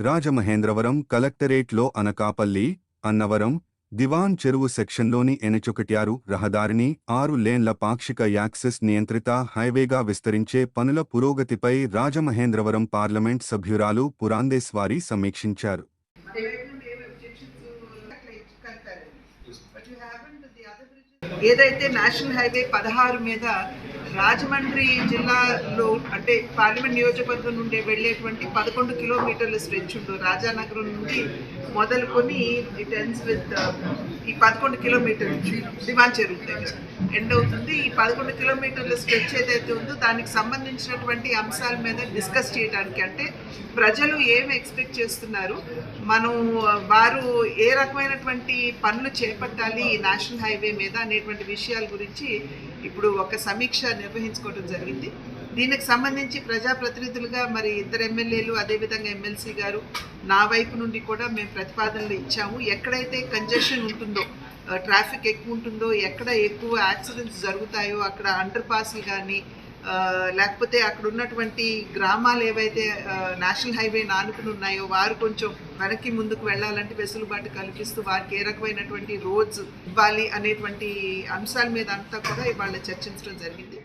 రాజమహేంద్రవరం కలెక్టరేట్లో అనకాపల్లి అన్నవరం దివాన్ చెరువు సెక్షన్లోని ఎనచొకట్యారు రహదారిని ఆరు లేన్ల పాక్షిక యాక్సెస్ నియంత్రిత హైవేగా విస్తరించే పనుల పురోగతిపై రాజమహేంద్రవరం పార్లమెంట్ సభ్యురాలు పురాందేశ్వారి సమీక్షించారు. ఏదైతే నేషనల్ హైవే పదహారు మీద రాజమండ్రి జిల్లాలో అంటే పార్లమెంట్ నియోజకవర్గం నుండి వెళ్ళేటువంటి పదకొండు కిలోమీటర్ల స్ట్రెచ్ ఉండు రాజానగరం నుండి మొదలుకొని ఇట్ ఎన్స్ విత్ ఈ పదకొండు కిలోమీటర్లు దివాన్ చెరువు దగ్గర. ఎండ్ అవుతుంది. ఈ పదకొండు కిలోమీటర్ల స్ట్రెచ్ ఏదైతే ఉందో దానికి సంబంధించినటువంటి అంశాల మీద డిస్కస్ చేయడానికి అంటే ప్రజలు ఏం ఎక్స్పెక్ట్ చేస్తున్నారు? మనం వారు ఏ రకమైనటువంటి పనులు చేపట్టాలి ఈ నేషనల్ హైవే మీద అనేటువంటి విషయాల గురించి ఇప్పుడు ఒక సమీక్ష నిర్వహించుకోవడం జరిగింది. దీనికి సంబంధించి ప్రజాప్రతినిధులుగా మరి ఇద్దరు ఎమ్మెల్యేలు అదేవిధంగా ఎమ్మెల్సీ గారు నా వైపు నుండి కూడా మేము ప్రతిపాదనలు ఇచ్చాము. ఎక్కడైతే కంజెషన్ ఉంటుందో ట్రాఫిక్ ఎక్కువ ఉంటుందో ఎక్కడ ఎక్కువ యాక్సిడెంట్స్ జరుగుతాయో అక్కడ అండర్ పాస్లు కానీ లేకపోతే అక్కడ ఉన్నటువంటి గ్రామాలు ఏవైతే నేషనల్ హైవే నానుకుని ఉన్నాయో వారు కొంచెం వెనక్కి ముందుకు వెళ్ళాలంటే వెసులుబాటు కల్పిస్తూ వారికి ఏ రకమైనటువంటి రోడ్స్ ఇవ్వాలి అనేటువంటి అంశాల మీద అంతా కూడా ఇవాళ చర్చించడం జరిగింది.